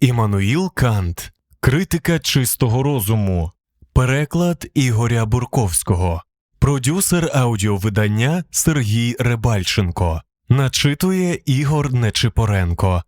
Іммануїл Кант Критика чистого розуму. Переклад Ігоря Бурковського. Продюсер аудіовидання Сергій Рибальченко. Начитує Ігор Нечипоренко.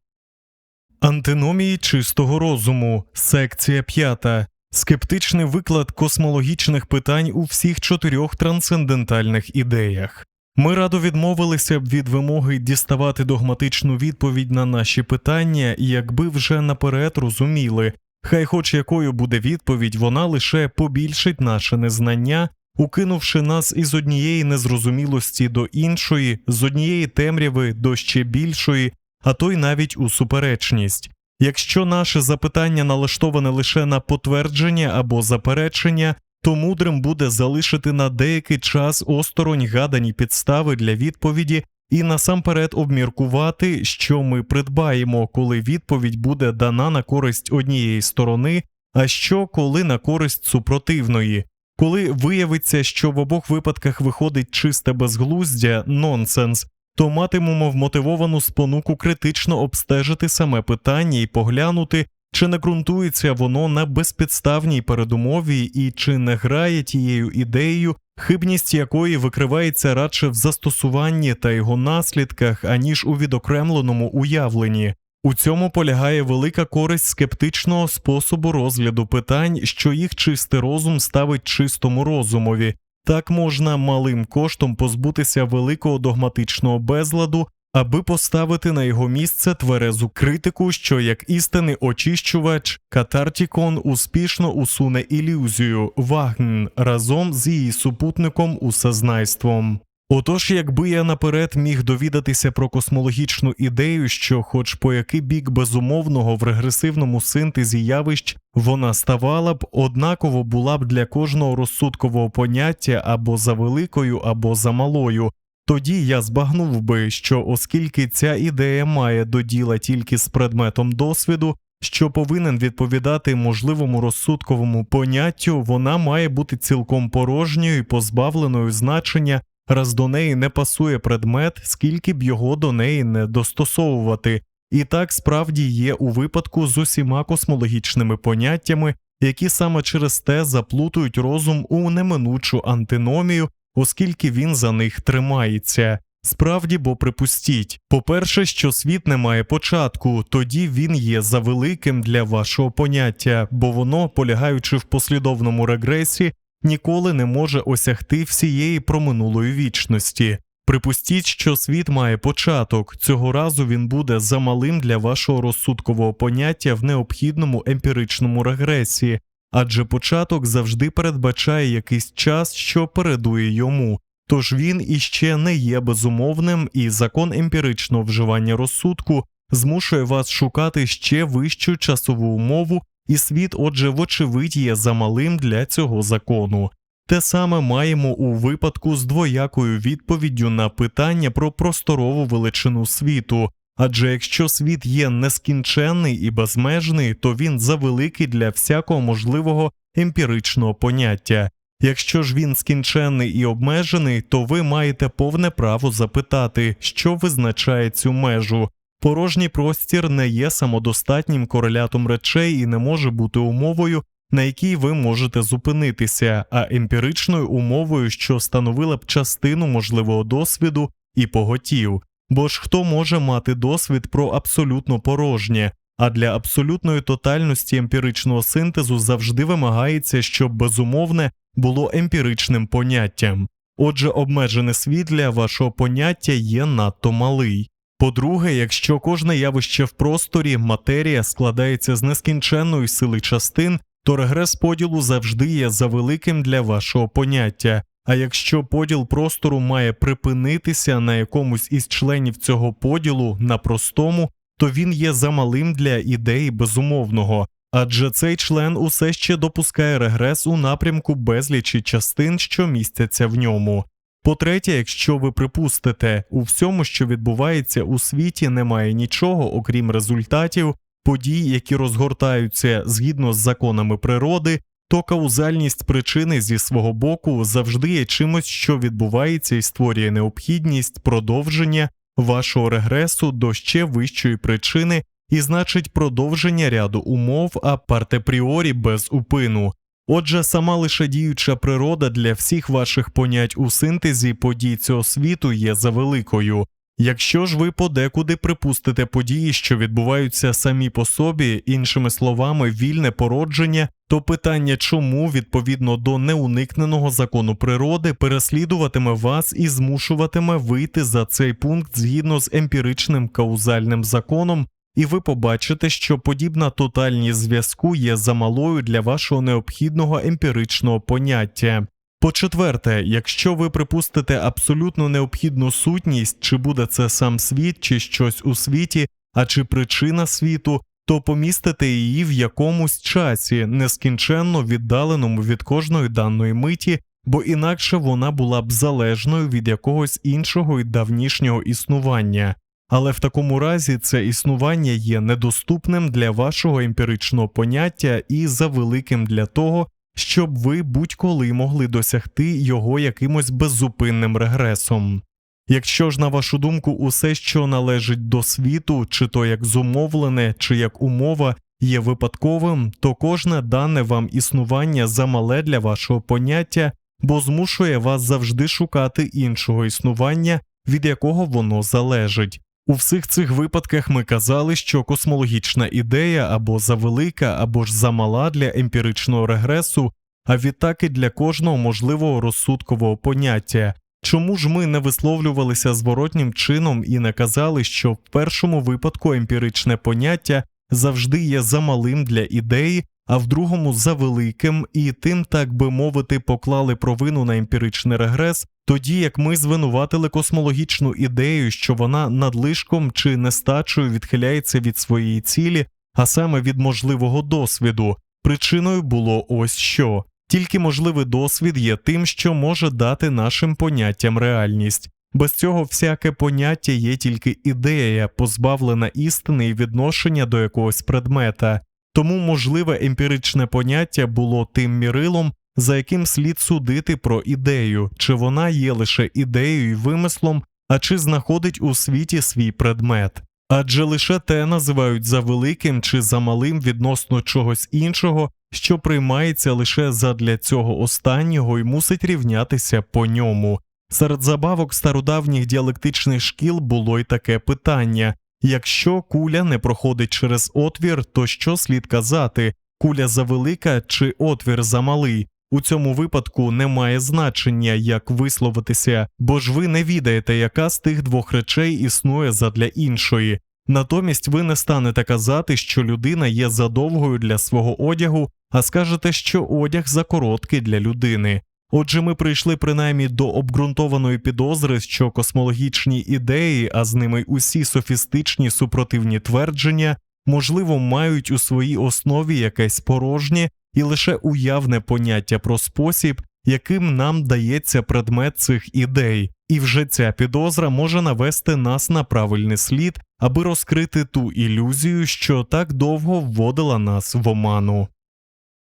Антиномії чистого розуму. Секція 5. Скептичний виклад космологічних питань у всіх чотирьох трансцендентальних ідеях. Ми радо відмовилися б від вимоги діставати догматичну відповідь на наші питання, якби вже наперед розуміли, хай хоч якою буде відповідь, вона лише побільшить наше незнання, укинувши нас із однієї незрозумілості до іншої, з однієї темряви до ще більшої, а то й навіть у суперечність. Якщо наше запитання налаштоване лише на потвердження або заперечення, то мудрим буде залишити на деякий час осторонь гадані підстави для відповіді і насамперед обміркувати, що ми придбаємо, коли відповідь буде дана на користь однієї сторони, а що коли на користь супротивної. Коли виявиться, що в обох випадках виходить чисте безглуздя, нонсенс, то матимемо вмотивовану спонуку критично обстежити саме питання і поглянути, чи не ґрунтується воно на безпідставній передумові і чи не грає тією ідеєю, хибність якої викривається радше в застосуванні та його наслідках, аніж у відокремленому уявленні. У цьому полягає велика користь скептичного способу розгляду питань, що їх чистий розум ставить чистому розумові. Так можна малим коштом позбутися великого догматичного безладу, аби поставити на його місце тверезу критику, що як істинний очищувач Катартікон успішно усуне ілюзію Вагн разом з її супутником усазнайством. Отож, якби я наперед міг довідатися про космологічну ідею, що, хоч по який бік безумовного в регресивному синтезі явищ вона ставала б, однаково була б для кожного розсудкового поняття або за великою, або за малою, тоді я збагнув би, що оскільки ця ідея має до діла тільки з предметом досвіду, що повинен відповідати можливому розсудковому поняттю, вона має бути цілком порожньою і позбавленою значення, раз до неї не пасує предмет, скільки б його до неї не достосовувати. І так справді є у випадку з усіма космологічними поняттями, які саме через те заплутують розум у неминучу антиномію, оскільки він за них тримається. Справді, бо припустіть, по-перше, що світ не має початку, тоді він є завеликим для вашого поняття, бо воно, полягаючи в послідовному регресі, ніколи не може осягти всієї проминулої вічності. Припустіть, що світ має початок, цього разу він буде замалим для вашого розсудкового поняття в необхідному емпіричному регресі, адже початок завжди передбачає якийсь час, що передує йому, тож він іще не є безумовним, і закон емпіричного вживання розсудку змушує вас шукати ще вищу часову умову, і світ, отже, вочевидь, є замалим для цього закону. Те саме маємо у випадку з двоякою відповіддю на питання про просторову величину світу, адже якщо світ є нескінченний і безмежний, то він завеликий для всякого можливого емпіричного поняття. Якщо ж він скінченний і обмежений, то ви маєте повне право запитати, що визначає цю межу. Порожній простір не є самодостатнім корелятом речей і не може бути умовою, на якій ви можете зупинитися, а емпіричною умовою, що становила б частину можливого досвіду і поготів. Бо ж хто може мати досвід про абсолютно порожнє, а для абсолютної тотальності емпіричного синтезу завжди вимагається, щоб безумовне було емпіричним поняттям. Отже, обмежене світ для вашого поняття є надто малий. По-друге, якщо кожне явище в просторі, матерія складається з нескінченної сили частин, то регрес поділу завжди є завеликим для вашого поняття. А якщо поділ простору має припинитися на якомусь із членів цього поділу на простому, то він є замалим для ідеї безумовного, адже цей член усе ще допускає регрес у напрямку безлічі частин, що містяться в ньому. По-третє, якщо ви припустите, у всьому, що відбувається у світі, немає нічого, окрім результатів, подій, які розгортаються згідно з законами природи, то каузальність причини зі свого боку завжди є чимось, що відбувається і створює необхідність продовження вашого регресу до ще вищої причини, і значить продовження ряду умов, а парте пріорі без упину. Отже, сама лише діюча природа для всіх ваших понять у синтезі подій цього світу є завеликою. Якщо ж ви подекуди припустите події, що відбуваються самі по собі, іншими словами, вільне породження, то питання, чому відповідно до неуникненого закону природи переслідуватиме вас і змушуватиме вийти за цей пункт згідно з емпіричним каузальним законом, і ви побачите, що подібна тотальність зв'язку є замалою для вашого необхідного емпіричного поняття. По-четверте, якщо ви припустите абсолютно необхідну сутність, чи буде це сам світ, чи щось у світі, а чи причина світу, то помістите її в якомусь часі, нескінченно віддаленому від кожної даної миті, бо інакше вона була б залежною від якогось іншого і давнішнього існування. Але в такому разі це існування є недоступним для вашого емпіричного поняття і завеликим для того, щоб ви будь-коли могли досягти його якимось беззупинним регресом. Якщо ж, на вашу думку, усе, що належить до світу, чи то як зумовлене, чи як умова, є випадковим, то кожне дане вам існування замале для вашого поняття, бо змушує вас завжди шукати іншого існування, від якого воно залежить. У всіх цих випадках ми казали, що космологічна ідея або завелика, або ж замала для емпіричного регресу, а відтак і для кожного можливого розсудкового поняття. Чому ж ми не висловлювалися зворотнім чином і не казали, що в першому випадку емпіричне поняття завжди є замалим для ідеї, а в другому завеликим, і тим, так би мовити, поклали провину на емпіричний регрес, тоді як ми звинуватили космологічну ідею, що вона надлишком чи нестачею відхиляється від своєї цілі, а саме від можливого досвіду. Причиною було ось що. Тільки можливий досвід є тим, що може дати нашим поняттям реальність. Без цього всяке поняття є тільки ідея, позбавлена істини і відношення до якогось предмета. Тому можливе емпіричне поняття було тим мірилом, за яким слід судити про ідею, чи вона є лише ідеєю і вимислом, а чи знаходить у світі свій предмет. Адже лише те називають за великим чи за малим відносно чогось іншого, що приймається лише задля цього останнього і мусить рівнятися по ньому. Серед забавок стародавніх діалектичних шкіл було й таке питання якщо куля не проходить через отвір, то що слід казати куля завелика чи отвір замалий? У цьому випадку немає значення, як висловитися, бо ж ви не відаєте, яка з тих двох речей існує задля іншої. Натомість ви не станете казати, що людина є задовгою для свого одягу, а скажете, що одяг закороткий для людини. Отже, ми прийшли принаймні до обґрунтованої підозри, що космологічні ідеї, а з ними усі софістичні супротивні твердження, можливо, мають у своїй основі якесь порожнє і лише уявне поняття про спосіб, яким нам дається предмет цих ідей, і вже ця підозра може навести нас на правильний слід, аби розкрити ту ілюзію, що так довго вводила нас в оману.